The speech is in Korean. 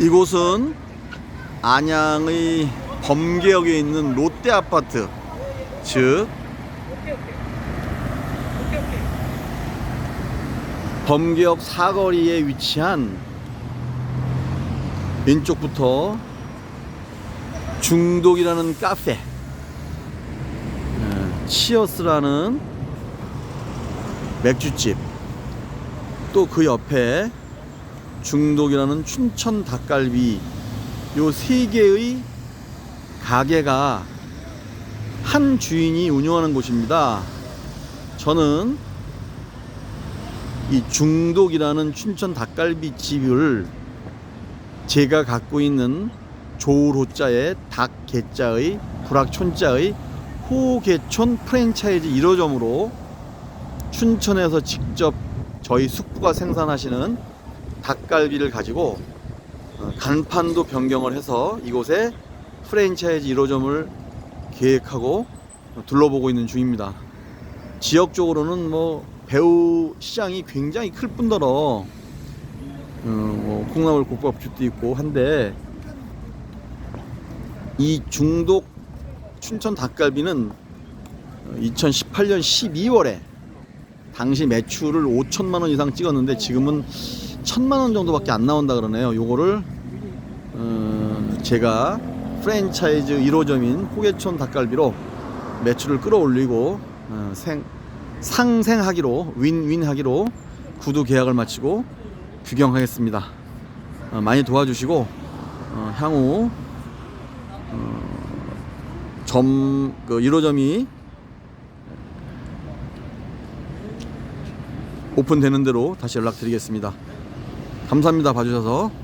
이곳은 안양의 범계역에 있는 롯데 아파트. 즉 범계역 사거리에 위치한 왼쪽부터 중독이라는 카페 어, 치어스라는 맥주집 또 그 옆에 중독이라는 춘천 닭갈비 요 세 개의 가게가 한 주인이 운영하는 곳입니다. 저는 이 중독이라는 춘천 닭갈비 집을 제가 갖고 있는 조로자의 닭개자의 불악촌자의 호개촌 프랜차이즈 1호점으로 춘천에서 직접 저희 숙부가 생산하시는 닭갈비를 가지고 어, 간판도 변경을 해서 이곳에 프랜차이즈 1호점을 계획하고 둘러보고 있는 중입니다. 지역적으로는 뭐 배우 시장이 굉장히 클 뿐더러 어, 뭐 콩나물 국밥집도 있고 한데 이 중독 춘천 닭갈비는 2018년 12월에 당시 매출을 5천만 원 이상 찍었는데 지금은 천만 원 정도밖에 안 나온다 그러네요. 요거를 어, 제가 프랜차이즈 1호점인 호계촌 닭갈비로 매출을 끌어올리고 어, 생, 상생하기로 윈윈하기로 구두 계약을 마치고 규경하겠습니다. 어, 많이 도와주시고 어, 향후 어, 점 그 1호점이 오픈되는 대로 다시 연락드리겠습니다. 감사합니다. 봐주셔서.